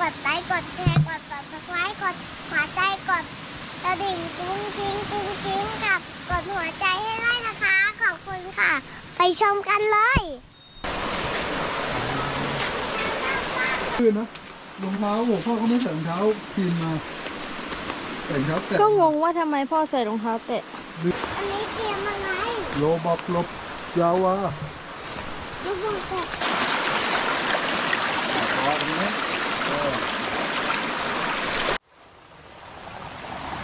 กดไลค์กดแชร์กด subscribe กดหัวใจกดกระดิ่งกุ้งกิ้งกุ้งกิ้งกับกดหัวใจให้ด้วยนะคะ ขอบคุณค่ะ ไปชมกันเลยขึ้นนะรองเท้าโอ้พ่อเขาไม่ใส่รองเท้าทีมมาใส่รองเท้าแตะก็งงว่าทำไมพ่อใส่รองเท้าแตะ อันนี้เกมอะไรโลบอกลบยาวา ลูกบอลแต่อ๋อตรงนี้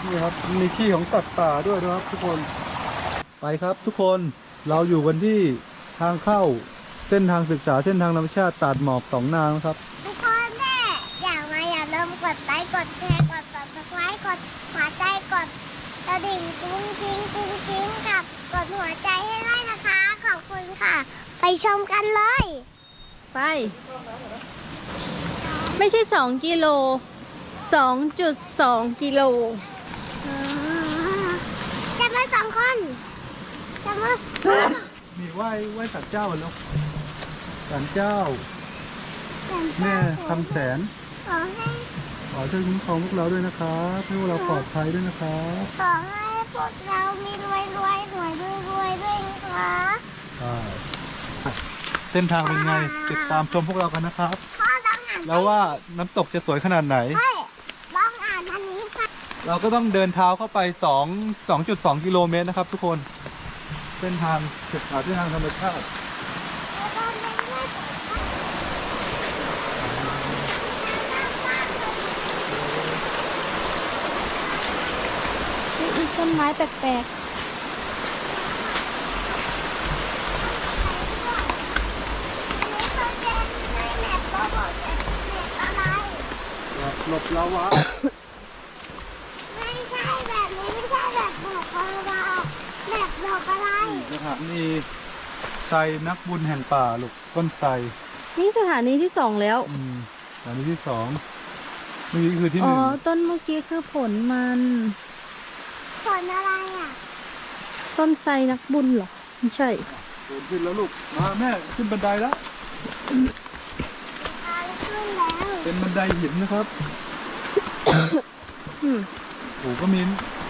นี่ครับมีขี้ของสัตว์ป่าด้วยนะครับ ทุกคนไปครับ ทุกคนเราอยู่กันที่ทางเข้าเส้นทางศึกษาเส้นทางธรรมชาติตาดหมอกสองนางนะครับ ทุกคนแม่อยากมาอย่าลืมกดไลค์กดแชร์กด subscribe กดหัวใจกดกระดิ่งกุ้งกิ้งกุ้งกิ้งกับกดหัวใจให้ด้วยนะคะ ขอบคุณค่ะ ไปชมกันเลย ไป ไม่ใช่สองกิโลสองจุดสองกิโลจะมาสองคนจะมามีไหว้ไหว้สัตว์เจ้าแล้วสันเจ้า แม่คำแสน ขอให้ขอช่วยคุ้มครองพวกเราด้วยนะครับให้พวกเราปลอดภัยด้วยนะครับขอให้พวกเรามีรวยรวยรวยรวยรวยด้วยนะคะอ่าเส้นทางเป็นไง ติดตามชมพวกเรากันนะครับพ่อต้องอ่าน แล้วว่าน้ำตกจะสวยขนาดไหน ใช่ต้องอ่านอันนี้ค่ะเราก็ต้องเดินเท้าเข้าไป2 2.2กิโลเมตรนะครับทุกคน เส้นทางศึกษาเส้นทางธรรมชาติแล้วก็ไม่ได้เปิดค่ะมีต้นไม้แปลกอั หลบลาวะไม่ใช่แบบนี้ไม่ใช่แบบบอกคาราบาวแบบบอกอะไร สถานีไซนักบุญแห่งป่าลูกต้นไทรๆนี่สถานีที่สองแล้ว อืมสถานีที่สองนี่คือที่หอ๋อ นึ่งต้นเมื่อกี้คือผลมัน ผลอะไรอะต้นไทรนักบุญเหรอ ไม่ใช่เดินขึ้นแล้วลูกมาแม่ขึ้นบันไดแล้ว ทางขึ้นแล้ว เป็นบันไดหินนะครับอืมโอ้ก็มี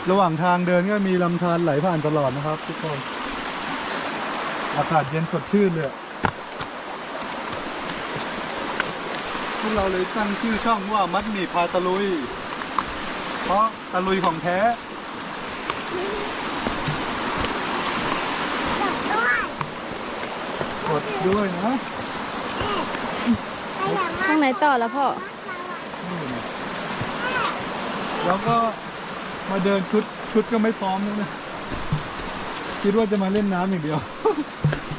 ระหว่างทางเดินก็มีลำธารไหลผ่านตลอดนะครับ ทุกคน อากาศเย็นสดชื่นเลยอะพวกเราเลยตั้งชื่อช่องว่ามัดหมี่พาตะลุย เพราะตะลุยของแท้จบด้วยกดด้วยนะ ไปอย่างมากข้างไหนต่อแล้วพ่อนี่นะแล้วก็มาเดินชุดชุดก็ไม่พร้อมแล้วนะ คิดว่าจะมาเล่นน้ำอย่างเดียว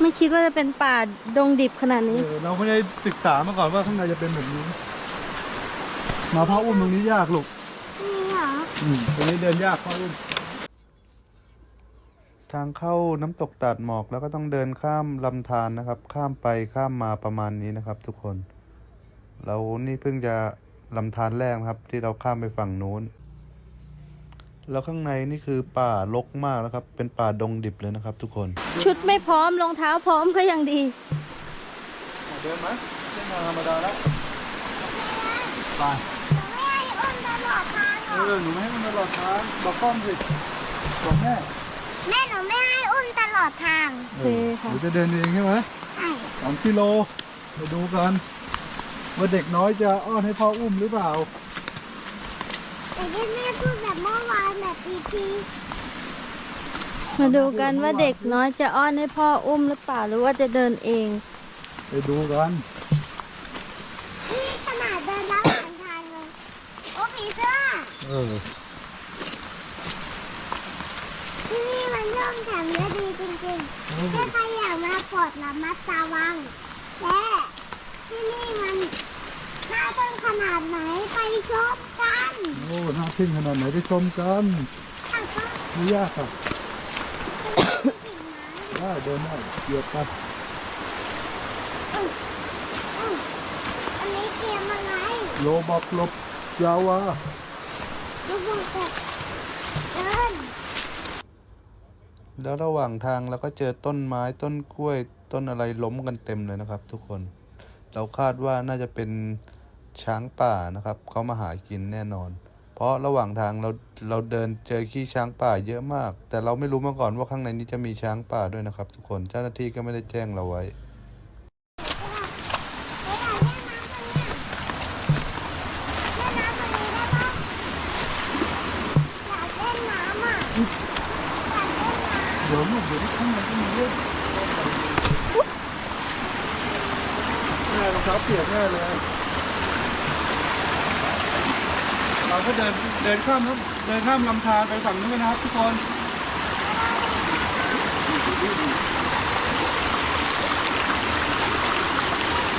ไม่คิดว่าจะเป็นป่าดงดิบขนาดนี้ เออเราไม่ได้ศึกษามาก่อนว่าข้างในจะเป็นแบบนี้ มาพ่ออุ้มตรงนี้ยากลูกนี่เหรออืมตรงนี้เดินยากพ่ออุ้ม ทางเข้าน้ำตกตาดหมอกแล้วก็ต้องเดินข้ามลำธารนะครับ ข้ามไปข้ามมาประมาณนี้นะครับทุกคน เรานี่เพิ่งจะลำธารแรกนะครับ ที่เราข้ามไปฝั่งนู้น แล้วข้างในนี่คือป่ารกมากแล้วครับ เป็นป่าดงดิบเลยนะครับ ทุกคน ชุดไม่พร้อมรองเท้าพร้อมก็ยังดีเดินไหมเส้นทางธรรมดาแล้วไปไม่ให้อุ้มตลอดทางหรเออกอหนูไม่ให้มันตลอดทางบอกกล้องสิบอกแม่แม่หนูไม่ให้อุ้มตลอดทางโอเคค่ะหนูจะเดินเองใช่ไหมใช่สองกิโลไปดูกัน ว่าเด็กน้อยจะอ้อนให้พ่ออุ้มหรือเปล่า แต่ที่แม่พูดแบบเมื่อวานแบบพีพีมาดูกันว่าเด็กน้อยจะอ้อนให้พ่ออุ้มหรือเปล่าหรือว่าจะเดินเอง ไปดูกันนี่ขนาดเดินแล้วผ่านทางเลยโอ้ผีเสื้อเออ ที่นี่มันร่มแถมและดีจริงๆถ้าใครอยากมาปลดระมัดระวังและที่นี่มัน น่าทึ่งขนาดไหนไปชมกันโอ้น่าทึ่งขนาดไหนไปชมกันอะก็ไม่ยากอะสิ่งนั้นได้เดินได้เหยียบไปอืมอันนี้เกมอะไรโลบอกลบยาวาลูกบอลแต่เดินแล้วระหว่างทางเราก็เจอต้นไม้ต้นกล้วยต้นอะไรล้มกันเต็มเลยนะครับ ทุกคน เราคาดว่าน่าจะเป็น ช้างป่านะครับเขามาหากินแน่นอน เพราะระหว่างทางเราเราเดินเจอขี้ช้างป่าเยอะมาก แต่เราไม่รู้มาก่อนว่าข้างในนี้จะมีช้างป่าด้วยนะครับ ทุกคนเจ้าหน้าที่ก็ไม่ได้แจ้งเราไว้อยากเล่นน้ำอะอยากเล่นน้ำเดี๋ยวลูกเดี๋ยวข้างในก็มีเล่นแม่รองเท้าเปียกแน่เลย เราก็เดินเดินข้ามน้ำเดินข้ามลำธารไปฝั่งนู้นกันนะครับทุกคน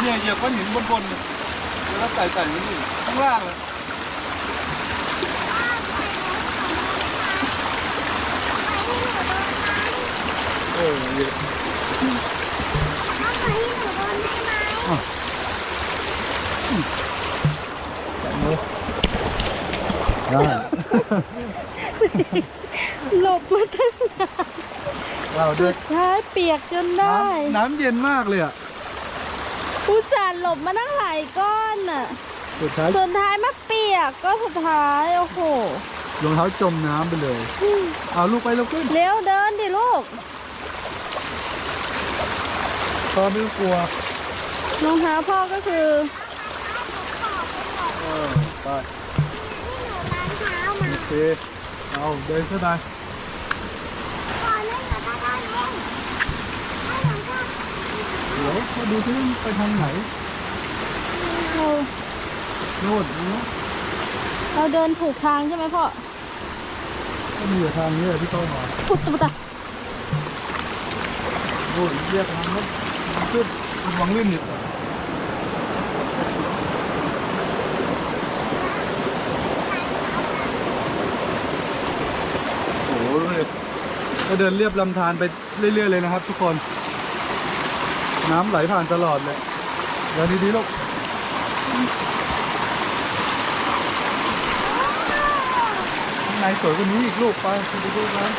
เนี่ยเหยียบก้อนหินบนบนๆเนี่ยแล้วไต่ไต่มันอยู่ข้างล่างเลยเออเหยียบ เอาไปให้หนูโดนได้ไหม แบบนี้ ได้หลบมาตั้งนานเราเดินท้ายเปียกจนได้ น้ำน้ำเย็นมากเลยอะอุตส่าห์หลบมาตั้งหลายก้อนน่ะสุดท้ายสุดท้ายมาเปียกก็สุดท้าย โอ้โหรองเท้าจมน้ำไปเลยเอาลูกไปลูกขึ้นเร็วเดินดิลูกพ่อไม่ต้องกลัวรองเท้าพ่อก็คือ เออไป ล้างเท้ามา โอ เคเอาเดินเข้าไปก่อนเล่นกับตาตาเล่นให้หนูก็เดี๋ยวมาดูที่ไปทางไหนเราโน่นนู้นเราเดินถูกทางใช่ไหมพ่อก็มีแต่ทางนี้แหละที่เข้ามาปุตตะปุตตะโน่นเรียกทางนั้นขึ้นระวังลื่นเนี่ยโอ้โหเลยก็ เดินเรียบลำธารไปเรื่อยๆเลยนะครับ ทุกคน น้ำไหลผ่านตลอดเลยเดินดีๆลูกข้างในสวยกว่านี้อีกลูกไปไปดูกัน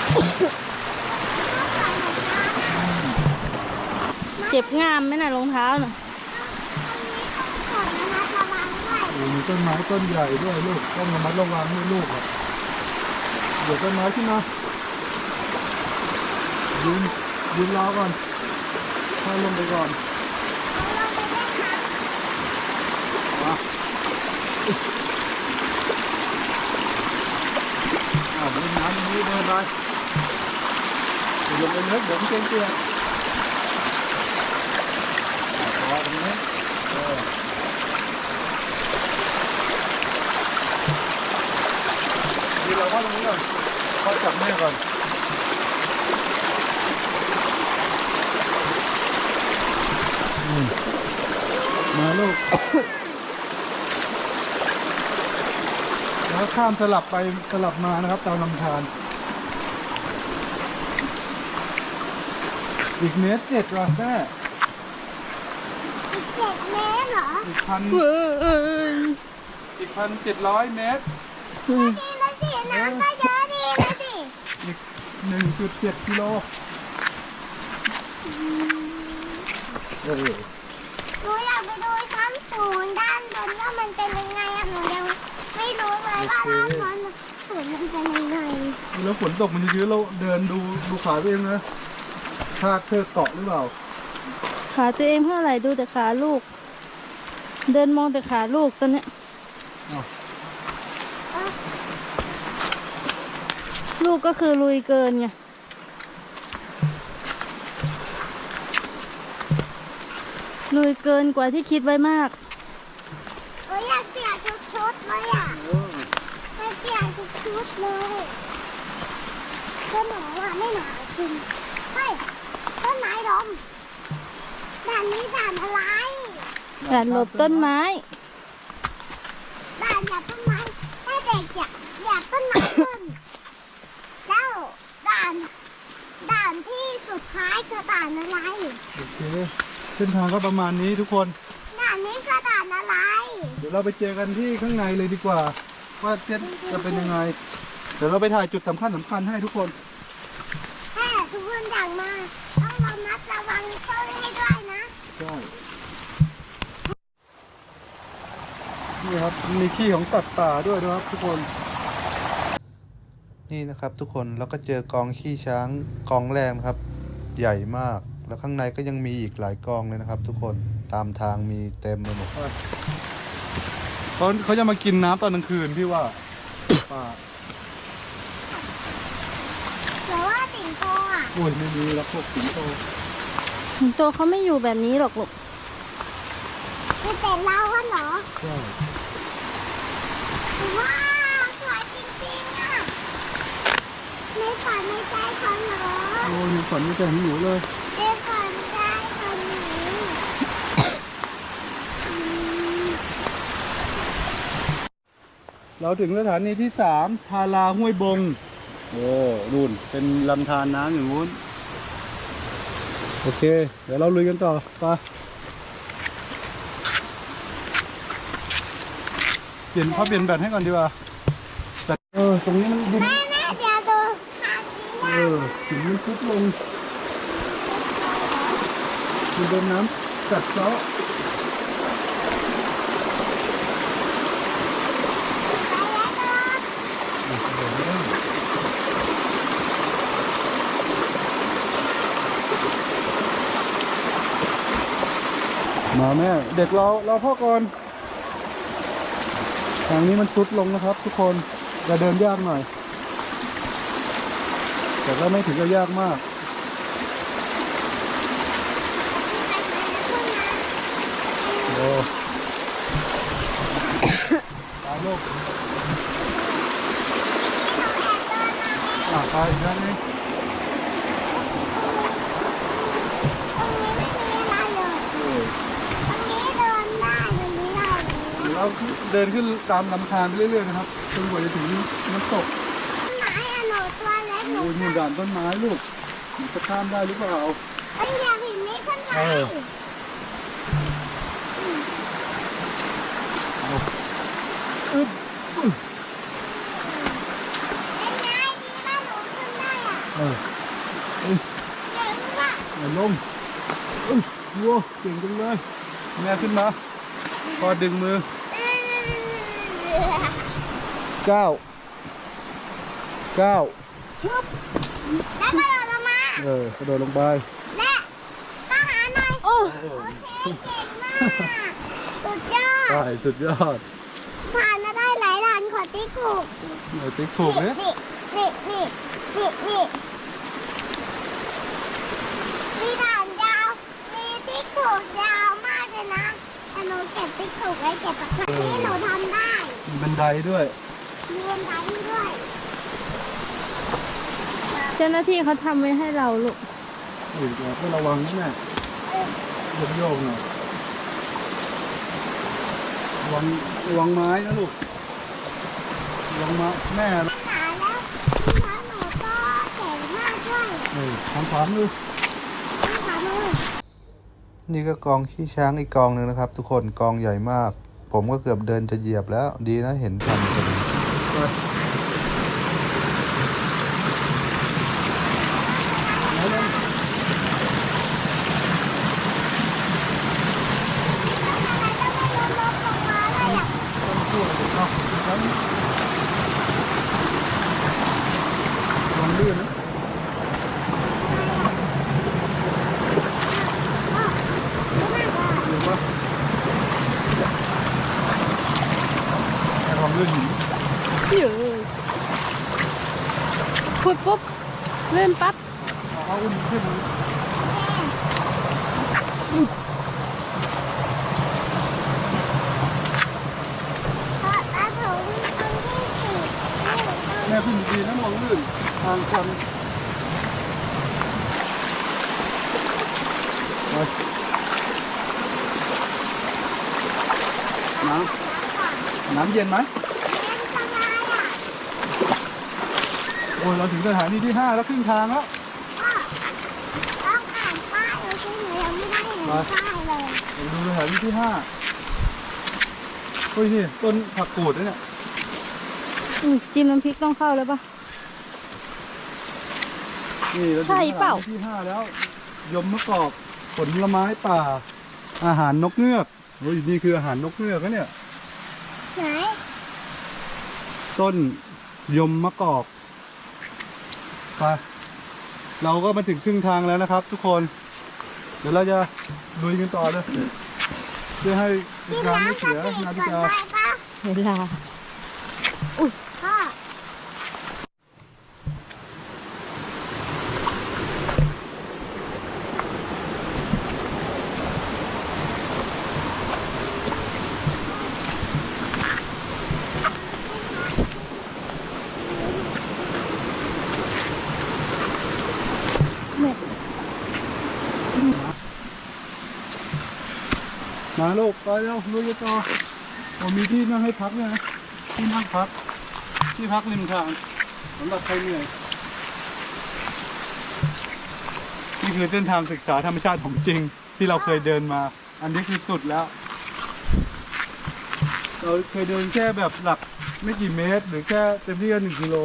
เจ็บงามไหมน่ะรองเท้าน่ะก่อนนะระวังด้วยโอ้มีต้นไม้ต้นใหญ่ด้วยลูกต้องระมัดระวังด้วยลูกอะเดี๋ยวต้นไม้ขึ้นมา ยืนยืนรอก่อนถ้าลงไปก่อนเราไปเล่นน้ำมาอ้าวเล่นน้ำตรงนี้เดินไปอย่าลงไปเล็กเดี๋ยวมันเกรงเกลียดรอตรงนี้เออยืนรอพ่อตรงนี้ก่อนพ่อจับแม่ก่อน มาลูก แล้วข้ามสลับไปสลับมานะครับตามลำธารอีกเมตรเจ็ดว่ะแม่อีกเจ็ดเมตรเหรออีกพันเว้ยอีกพันเจ็ดร้อยเมตรอืมดีนะสิน้ำก็เยอะดีนะสิอีกหนึ่งจุดเจ็ดกิโลเออหนูอยากไปดูชั้ นศูนย์ด้านบนว่ามันเป็นยังไงอะหนูยังไม่รู้เลยว่าด้านบนศูนย์มันเป็นยังไงแล้วฝนตกมันจะชื้นเราเดินดูดูขาตัวเองนะคาดเธอเกาะหรือเปล่า ขาตัวเองเท่าไหร่ดูแต่ขาลูก เดินมองแต่ขาลูกตอนเนี้ยอ้าวลูกก็คือลุยเกินไงลุยเกินกว่าที่คิดไว้มาก หนูอยากเปลี่ยนชุดชุดเลยอะไม่เปลี่ยน ชุดชุดเลยต้นหนาวอะไม่หนาวจริงเฮ้ยต้นไม้ลมด่านนี้ด่านอะไรด่านหลบต้นไม้ด่านอย่าต้นไม้ถ้าเด็กอย่าอย่าต้นไม้ขึ้นแล้วด่านด่านที่สุดท้ายคือด่านอะไรโอเคเส้นทางก็ประมาณนี้ทุกคนด่านนี้คือด่านอะไร เดี๋ยวเราไปเจอกันที่ข้างในเลยดีกว่า ว่าจะจะเป็นยังไง เดี๋ยวเราไปถ่ายจุดสำคัญสำคัญให้ทุกคนแค่ทุกคนอย่างมาต้องระมัดระวังต้นให้ด้วยนะใช่นี่ครับมีขี้ของสัตว์ป่าด้วยนะครับทุกคน นี่นะครับทุกคนแล้วก็เจอกองขี้ช้างกองแรกนะครับ ใหญ่มากแล้วข้างในก็ยังมีอีกหลายกองเลยนะครับ ทุกคนตามทางมีเต็มไปหมด เขาเขาจะมากินน้ำตอนกลางคืนพี่ว่าป่าหรือว่าสิงโตอะโอ้ยไม่มีแล้วพวกสิงโตสิงโตเขาไม่อยู่แบบนี้หรอกลูกคือแต่เราอะเหรอใช่ว้าวสวยจริงๆอะในฝันในใจของหนูโอ้ยฝันไม่แต่หิวเลยในฝันใจของหนูอืม เราถึงสถานีที่สามทาราห้วยบง โอ้นู่นเป็นลำธารน้ำอย่างนู้น โอเค เดี๋ยวเราลุยกันต่อไปเปลี่ยนเขาเปลี่ยนแบตให้ก่อนดีกว่าแบตเออ ตรงนี้มันดินแม่แม่เดี๋ยวดูทางนี้เอนะอหินมันซุดลงมันโดนน้ำกัดเซาะ มาแม่ เด็กเราเราพ่อก่อนทางนี้มันซุดลงนะครับ ทุกคนจะเดินยากหน่อย แต่ก็ไม่ถึงกับยากมากโอ้ตายลูกอะไปด้านนี้ เราเดินขึ้นตามลำธารไปเรื่อยๆนะครับจนกว่าจะถึงน้ำตกโอ้ยนี่ด่านต้นไม้ลูกมันจะข้ามได้หรือเปล่าเอออึ๊บเออเอาลงอึ๊บว้าวเก่งจังเลยแม่ขึ้นมาพอดึงมือ เก้าเก้าเออกระโดดลงไปโอ้สุดยอด ใช่สุดยอดผ่านมาได้หลายด่านขอติ๊กถูกเดี๋ยวติ๊กถูกเนี่ยนี่นี่นี่นี่นี่มีด่านยาว มีติ๊กถูกยาวมากเลยนะแต่หนูเก็บติ๊กถูกไว้เก็บแบบนี้หนูทำได้มีบันไดด้วย มีบันไดด้วย เจ้าหน้าที่เขาทำไว้ให้เราลูกอีกแล้วต้องระวังนะแม่โยกโยกหน่อยระวังระวังไม้นะลูกระวังไม้แม่หาแล้วแล้วหนูก็เก่งมากด้วยเออทำขวามือต้องขอมือนี่ก็กองขี้ช้างอีกกองหนึ่งนะครับ ทุกคนกองใหญ่มาก ผมก็เกือบเดินจะเหยียบแล้ว ดีนะเห็นทันพอดี ไปไหนลง ต้องช่วยเอาครับลองลื่นนะหรือว่าแค่ลองลื่นหิน เยอะขุดปุ๊บเลื่อนปั๊บ เอาเอาอุ้มขึ้นมา แม่ขึ้นดีนะมองลื่นทางชันไป น้ำน้ำเย็นไหมโอ้ยเราถึงสถานีที่ห้าแล้วครึ่งทางแล้วต้องอ่านป้ายเลยซึ่งหนูยังไม่ได้เห็นป้ายเลยเราดูสถานีที่ห้าเฮ้ยนี่ต้นผักกูดนะเนี่ยอืมจิ้มน้ำพริกต้องเข้าเลยปะ นี่เราถึงใช่สเปถาล่านีที่ห้าแล้ว ยมมะกอกผลไม้ป่า อาหารนกเงือก โอ้ยนี่คืออาหารนกเงือกนะเนี่ย ไหนต้นยมมะกอกไปเราก็มาถึงครึ่งทางแล้วนะครับ ทุกคน เดี๋ยวเราจะลุยกันต่อเลยเพื่อให้กินการไม่น้ำกะเสียปินาก่ฬิอนกาได้ปะเวลา มาลูกไปแล้วลุยกันต่อผมมีที่นั่งให้พักด้วยนะที่นั่งพัก ที่พักริมทางสำหรับใครเหนื่อยนี่คือเส้นทางศึกษาธรรมชาติของจริงที่เราเคยเดินมา อันนี้คือสุดแล้ว เราเคยเดินแค่แบบหลักไม่กี่เมตร หรือแค่เต็มที่ก็หนึ่งกิโล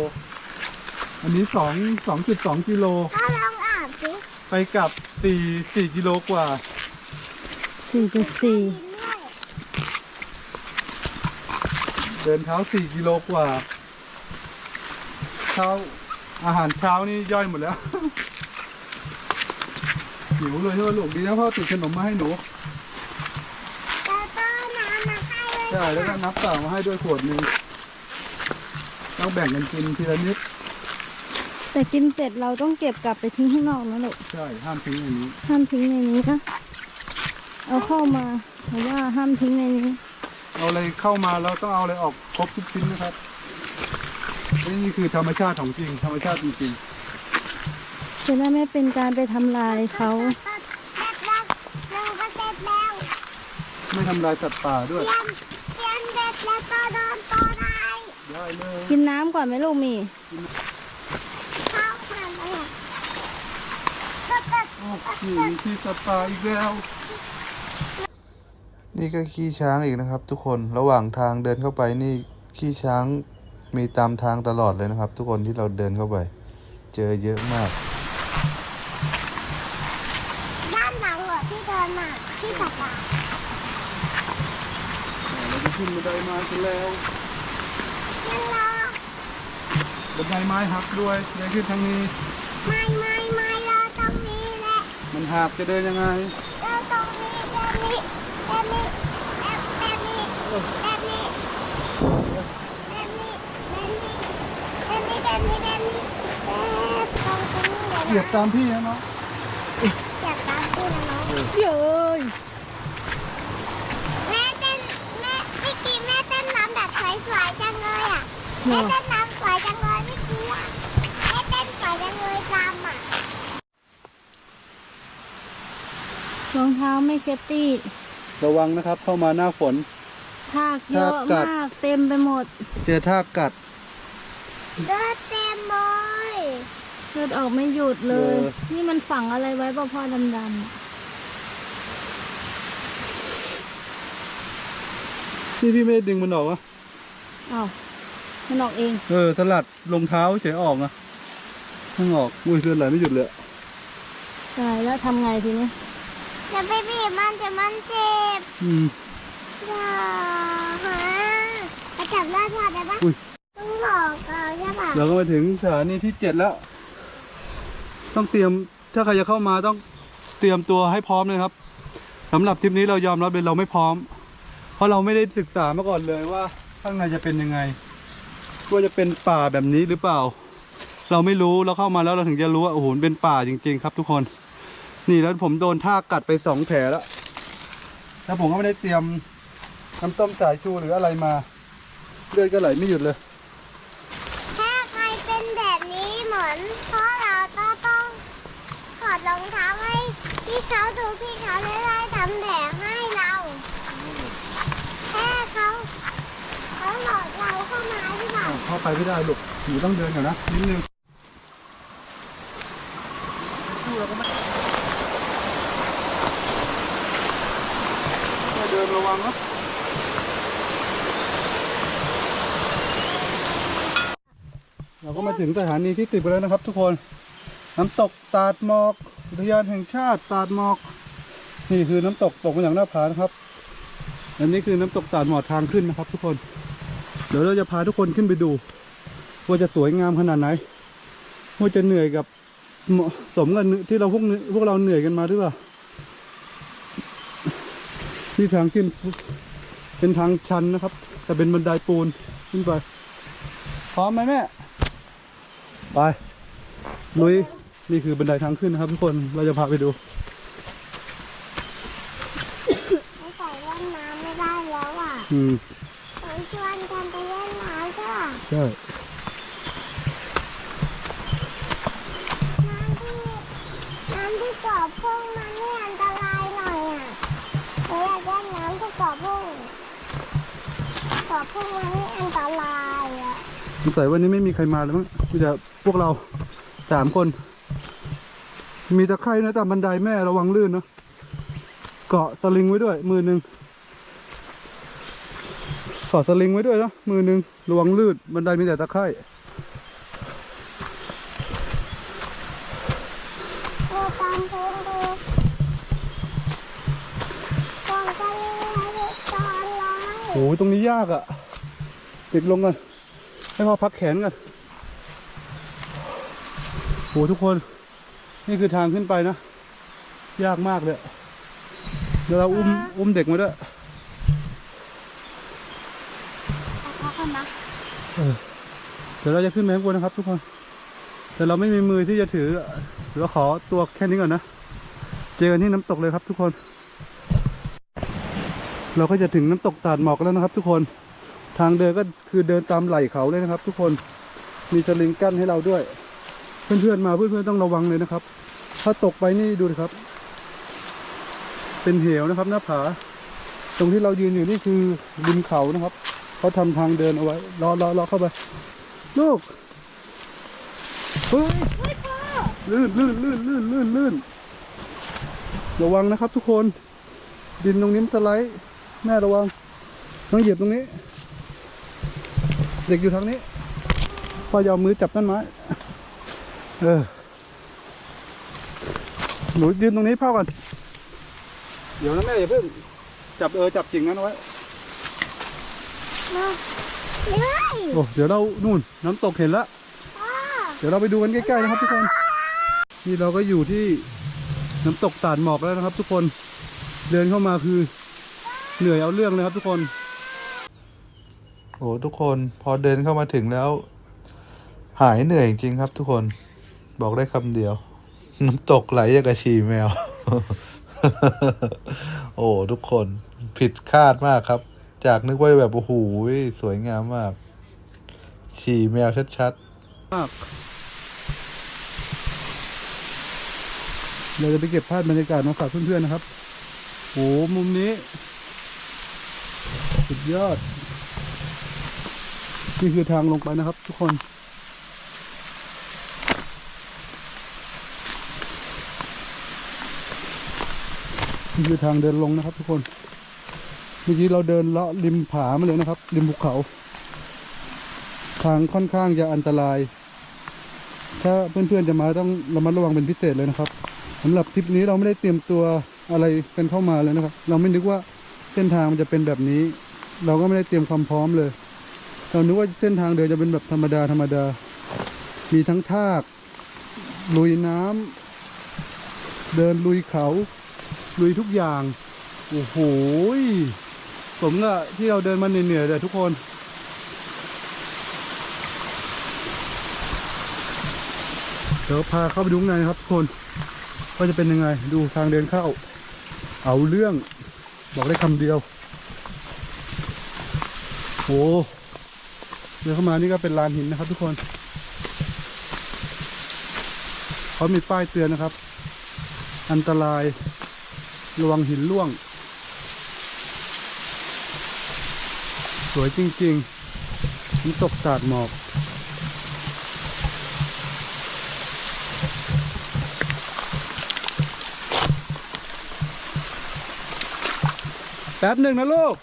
อันนี้สองสองจุดสองกิโลพ่อลองอ่านสิ ไปกลับสี่สี่กิโลกว่า สี่จุดสี่กินด้วยเดินเท้าสี่กิโลกว่าเช้าอาหารเช้านี่ย่อยหมดแล้ว หิวเลยใช่ไหมลูกดีนะพ่อติดขนมมาให้หนูแล้วก็น้ำมาให้ด้วยใช่แล้วก็น้ำเปล่ามาให้ด้วยขวดหนึ่งต้องแบ่งกันกินทีละนิด แต่กินเสร็จเราต้องเก็บกลับไปทิ้งข้างนอกนะลูกใช่ห้ามทิ้งอย่างนี้ ห้ามทิ้งในนี้นะ เอาเข้ามาเพราะว่าห้ามทิ้งในนี้ เอาอะไรเข้ามาเราต้องเอาอะไรออกครบทุกชิ้นนะครับ นี่คือธรรมชาติของจริง ธรรมชาติจริงจะได้ไม่เป็นการไปทำลายเขาเสร็จแล้วเราก็เสร็จแล้วๆไม่ทำลายสัตว์ป่าด้วย เตรียมเตรียมเสร็จแล้วก็เดินต่อได้ได้เลยกินน้ำก่อนไหมลูกหมี เข้าผ่านเลยอะก็ก็โอ้โหที่สัตว์ป่าอีกแล้ว นี่ก็ขี้ช้างอีกนะครับ ทุกคนระหว่างทางเดินเข้าไปนี่ขี้ช้างมีตามทางตลอดเลยนะครับ ทุกคนที่เราเดินเข้าไป เจอเยอะมากด้านหลังเหรอที่เดินมาที่ตัดหลังเราจะขึ้นบันไดไม้กันแล้วยังรอบันไดไม้หักด้วยยังขึ้นทางนี้ ไม่ไม่ไม่รอตรงนี้แหละมันหักจะเดินยังไงรอตรงนี้แบบนี้ แบบนี้แบบแบบนี้แบบนี้แบบนี้แบบนี้แบบนี้แบบนี้แบบตรงตรงนี้เลยเหยียบนะตามพี่นะเนาะเสียบตามพี่นะน้องเย้ยแม่เต้นแม่เมื่อกี้แม่เต้นรำแบบสวยๆจังเลยอะเนแม่อะเต้นรำสวยจังเลยเมื่อกี้อะแม่เต้นสวยจังเลยรำอะ รองเท้าไม่เซฟตี้ ระวังนะครับ เข้ามาหน้าฝน ทากเยอะทากกัด มากเต็มไปหมดเจอทากกัดเลือดเต็มเลยเลือดออกไม่หยุดเลยเออนี่มันฝังอะไรไว้ป่ะพ่อดำนี่พี่ไม่ได้ดึงมันออกอะๆอ้าวมันออกเองเออสลัดรองเท้าเฉยออกนะข้างออกอุ้ยเลือดไหลไม่หยุดเลยตายแล้วทำไงทีนี้ อย่าไปบีบมันจะมันเจ็บอืมอย่าฮะไปจับเลือดพอได้ปะอุ้ย ต้องบอกเขาใช่ปะเราก็มาถึงสถานีที่เจ็ดแล้ว ต้องเตรียมถ้าใครจะเข้ามาต้องเตรียมตัวให้พร้อมเลยครับสำหรับทริปนี้เรายอมรับเลยเราไม่พร้อม เพราะเราไม่ได้ศึกษามาก่อนเลยว่าข้างในจะเป็นยังไงว่าจะเป็นป่าแบบนี้หรือเปล่า เราไม่รู้เราเข้ามาแล้วเราถึงจะรู้ว่าโอ้โหมันเป็นป่าจริง ๆ ครับทุกคน นี่แล้วผมโดนท่ากกัดไปสองแผลแล้วแล้วผมก็ไม่ได้เตรียมน้ำต้มสายชูหรืออะไรมาเลือดก็ไหลไม่หยุดเลย ถ้าใครเป็นแบบนี้เหมือนพ่อเราก็ต้องถอดรองเท้าให้พี่เขาดูพี่เขาจะได้ทำแผลให้เราแค่เขาเขาหลอกเราเข้ามาใช่ปะอ้าวเข้าไปไม่ได้ลูกหนูต้องเดินก่อนนะนิดนึงเดินระวังนะเราก็มาถึงสถานีที่สิบแล้วนะครับ ทุกคน น้ำตกตาดหมอกอุทยานแห่งชาติตาดหมอก นี่คือน้ำตกตกมาจากหน้าผานะครับ อันนี้คือน้ำตกตาดหมอดทางขึ้นนะครับ ทุกคน เดี๋ยวเราจะพาทุกคนขึ้นไปดู ว่าจะสวยงามขนาดไหนว่าจะเหนื่อยกับสมกับที่เราพวกพวกเราเหนื่อยกันมาหรือเปล่า นี่ทางขึ้นเป็นทางชันนะครับ แต่เป็นบันไดปูนขึ้นไป พร้อมไหมแม่ ไปลุยนี่คือบันไดทางขึ้นนะครับทุกคนเราจะพาไปดูไม่ใส่เล่นน้ำไม่ได้แล้วอะ อืมผมชวนกันไปเล่นน้ำใช่ปะใช่ พวกมันนี่อันตรายอะสงสัยวันนี้ไม่มีใครมาเลยมั้งมีแต่พวกเราสามคน มีตะไคร่นะแต่บันไดแม่ระวังลื่นเนาะเกาะสลิงไว้ด้วยมือหนึ่งเกาะสลิงไว้ด้วยเนาะมือหนึ่งระวังลื่นบันไดมีแต่ตะไคร่ ร้อยโอ้ยตรงนี้ยากอะ่ะ เด็กลงกันให้พอพักแขนกันโอ้ทุกคน นี่คือทางขึ้นไปนะ ยากมากเลยเดี๋ยวเราอุ้มอุ้มเด็กมาด้วยเขาคนนะเออเดี๋ยวเราจะขึ้นไปข้างบนนะครับ ทุกคน แต่เราไม่มีมือที่จะถือเราขอตัวแค่นี้ก่อนนะ เจอกันที่น้ำตกเลยครับทุกคน เราก็จะถึงน้ำตกตาดหมอกแล้วนะครับ ทุกคนทางเดินก็คือเดินตามไหล่เขาเลยนะครับ ทุกคนมีสลิงกั้นให้เราด้วย เพื่อนๆมาเพื่อนๆต้องระวังเลยนะครับ ถ้าตกไปนี่ดูดิครับ เป็นเหวนะครับ หน้าผา ตรงที่เรายืนอยู่นี่คือริมเขานะครับเขาทำทางเดินเอาไว้รอรอรอเข้าไปลูกเฮ้ยลื่นลื่นลื่นลื่นลื่นลื่นระวังนะครับ ทุกคน ดินตรงนี้มันสไลด์ แม่ระวังต้องเหยียบตรงนี้ เด็กอยู่ทางนี้พ่อยาวมือจับต้นไม้ เออ หนูยืนตรงนี้พ่อก่อน เดี๋ยวนะแม่อย่าเพิ่ง จับเออจับจริงนั้นเอาไว้มาเรื่อยโอ้เดี๋ยวเรา นู่น น้ำตกเห็นแล้วพ่อเดี๋ยวเราไปดูกันใกล้ๆนะครับทุกคน นี่เราก็อยู่ที่น้ำตกตาดหมอกแล้วนะครับ ทุกคน เดินเข้ามาคือ เหนื่อยเอาเรื่องเลยครับทุกคน โอ้ทุกคนพอเดินเข้ามาถึงแล้ว หายเหนื่อยจริงๆครับทุกคนบอกได้คำเดียว น้ำตกไหลอย่างกระชีแมว โอ้ทุกคนผิดคาดมากครับ จากนึกว่าแบบโอ้โหสวยงามมาก ฉี่แมวชัดๆมากเราจะไปเก็บภาพบรรยากาศมาฝากเพื่อนๆนะครับโอ้มุมนี้ สุดยอด นี่คือทางลงไปนะครับทุกคนนี่คือทางเดินลงนะครับทุกคน เมื่อกี้เราเดินเลาะริมผามาเลยนะครับ ริมภูเขา ทางค่อนข้างจะอันตราย ถ้าเพื่อนๆจะมาต้องระมัดระวังเป็นพิเศษเลยนะครับสำหรับทริปนี้เราไม่ได้เตรียมตัวอะไรกันเข้ามาเลยนะครับ เราไม่นึกว่าเส้นทางมันจะเป็นแบบนี้ เราก็ไม่ได้เตรียมความพร้อมเลยเรานึกว่าเส้นทางเดินจะเป็นแบบธรรมดาธรรมดา มีทั้งทาก ลุยน้ำเดินลุยเขา ลุยทุกอย่าง โอ้โหสมกับที่เราเดินมาเหนื่อยๆเลยทุกคนเดี๋ยวพาเข้าไปดูข้างในครับทุกคนว่าจะเป็นยังไง ดูทางเดินเข้า เอาเรื่อง บอกได้คำเดียว โอ้เดินเข้ามานี่ก็เป็นลานหินนะครับ ทุกคนเขามีป้ายเตือนนะครับ อันตรายระวังหินร่วง สวยจริงๆน้ำตกตาดหมอกแป๊บหนึ่งนะลูก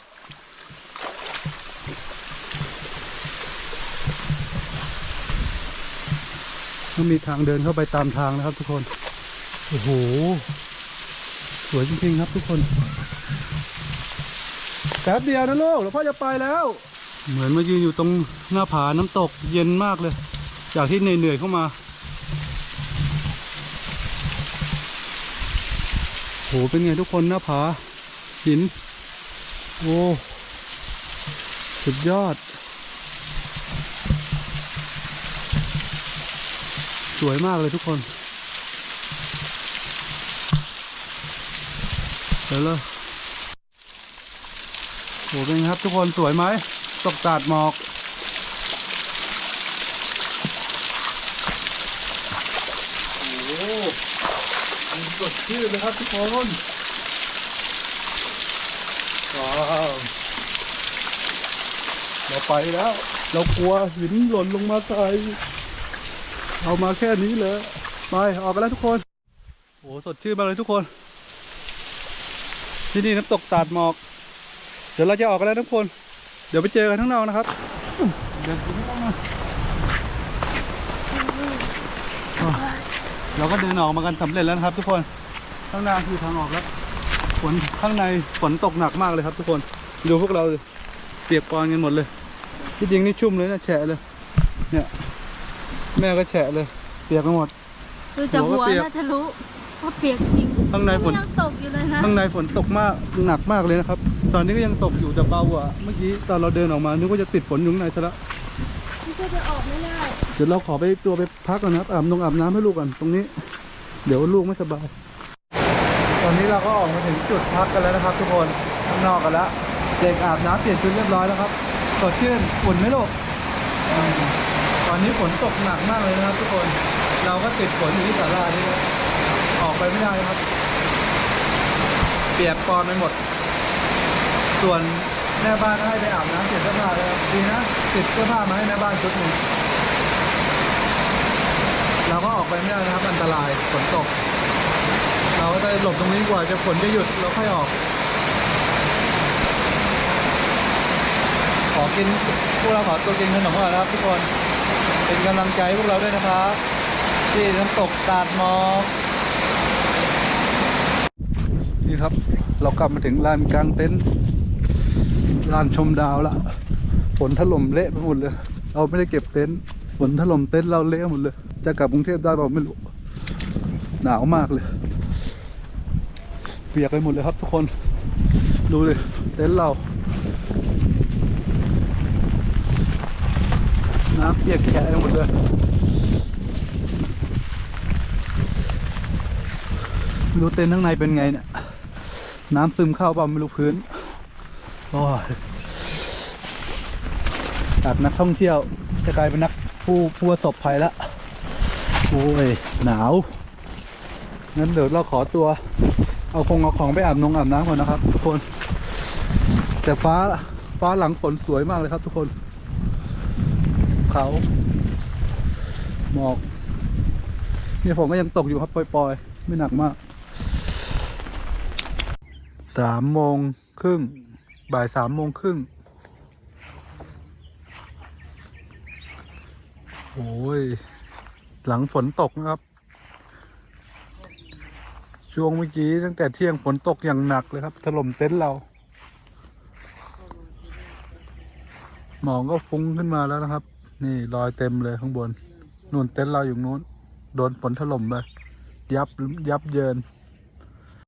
ต้องมีทางเดินเข้าไปตามทางนะครับทุกคน โอ้โห สวยจริงๆครับทุกคนแป๊บเดียวนะลูกแล้วพ่อจะไปแล้ว เหมือนมายืนอยู่ตรงหน้าผาน้ำตกเย็นมากเลย จากที่เหนื่อยๆเข้ามาโหเป็นไงทุกคนหน้าผาหิน โอ้ สุดยอด สวยมากเลยทุกคนเดี๋ยวเลยโหเป็นครับทุกคนสวยไหมตกตาดหมอกโอ้โหมันสดชื่นเลยครับทุกคนว้าวเราไปแล้ว เรากลัวหินหล่นลงมาใส่ เอามาแค่นี้เลยไปออกกันแล้วทุกคนโอ้สดชื่นมากเลยทุกคน ที่นี่น้ำตกตาดหมอก เดี๋ยวเราจะออกกันแล้วทุกคน เดี๋ยวไปเจอกันข้างนอกนะครับเดี๋ยวไม่ต้องมาอะเราก็เดินออกมากันสำเร็จแล้วนะครับ ทุกคนข้างหน้าคือทางออกแล้วฝนข้างในฝนตกหนักมากเลยครับ ทุกคนดูพวกเราเปียกปอนกันหมดเลย ที่จริงนี่ชุ่มเลยนะแฉะเลย เนี่ย แม่ก็แฉะเลย เปียกไปหมด ดูจากหัหัววก็เปียก น่าจะรู้ว่าเปียกจริงข้างในฝน ยังตกอยู่เลยนะข้างในฝนตกมากหนักมากเลยนะครับ ตอนนี้ก็ยังตกอยู่แต่เบากว่าเมื่อกี้ตอนเราเดินออกมานึกว่าจะติดฝนอยู่ข้างในซะแล้วนี่ก็จะออกไม่ได้เดี๋ยวเราขอไปตัวไปพักก่อนนะครับอาบนงอาบน้ำให้ลูกก่อนตรงนี้ เดี๋ยวลูกไม่สบาย ตอนนี้เราก็ออกมาถึงจุดพักกันแล้วนะครับ ทุกคนข้างนอกกันแล้วเด็กอาบน้ำเปลี่ยนชุดเรียบร้อยแล้วครับสดชื่นฝุ่นไหมลูก อนนี้ฝนตกหนักมากเลยนะครับ ทุกคน เราก็ติดฝนอยู่ที่ศาลานี่นะออกไปไม่ได้นะครับ เปียกปอนไปหมด ส่วนแม่บ้านให้ไปอาบน้ำเปลี่ยนเสื้อผ้าเลยครับดีนะติดเสื้อผ้ามาให้แม่บ้านชุดหนึ่งเราก็ออกไปไม่ได้นะครับ อันตรายฝนตก เราก็จะหลบตรงนี้กว่าจะฝนจะหยุดเราค่อยออก ขอกินพวกเราขอตัวกินขนมก่อนนะครับทุกคน เป็นกำลังใจพวกเราด้วยนะครับ ที่น้ำตกตาดมอกนี่ครับ เรากลับมาถึงลานกลางเต็นท์ลานชมดาวละฝนถล่มเละไปหมดเลย เราไม่ได้เก็บเต็นท์ฝนถล่มเต็นท์เราเละหมดเลย จะกลับกรุงเทพได้เปล่าไม่รู้หนาวมากเลย เปียกไปหมดเลยครับทุกคน ดูเลยเต็นท์เรา น้ำเปียกแฉะหมดเลยไม่รู้เต็นท์ข้างในเป็นไงเนี่ย น้ำซึมเข้าเปล่าไม่รู้พื้นโอ้ยจากนักท่องเที่ยวจะกลายเป็นนักผู้ผู้ประสบภัยแล้วโอ้ยหนาวงั้นเดี๋ยวเราขอตัว เอาคงเอาของไปอาบนงอาบน้ำก่อนนะครับ ทุกคน แต่ฟ้าฟ้าหลังฝนสวยมากเลยครับทุกคน เขาหมอกเนี่ยผมก็ยังตกอยู่ครับปล่อยๆ ไม่หนักมากสามโมงครึ่ง บ่ายสามโมงครึ่งโอ้ย หลังฝนตกนะครับ ช่วงเมื่อกี้ตั้งแต่เที่ยงฝนตกอย่างหนักเลยครับ ถล่มเต็นท์เรา หมองก็ฟุ้งขึ้นมาแล้วนะครับ นี่รอยเต็มเลยข้างบนนู่นเต็นท์เราอยู่นู้น โดนฝนถล่มเลย ยับยับเยิน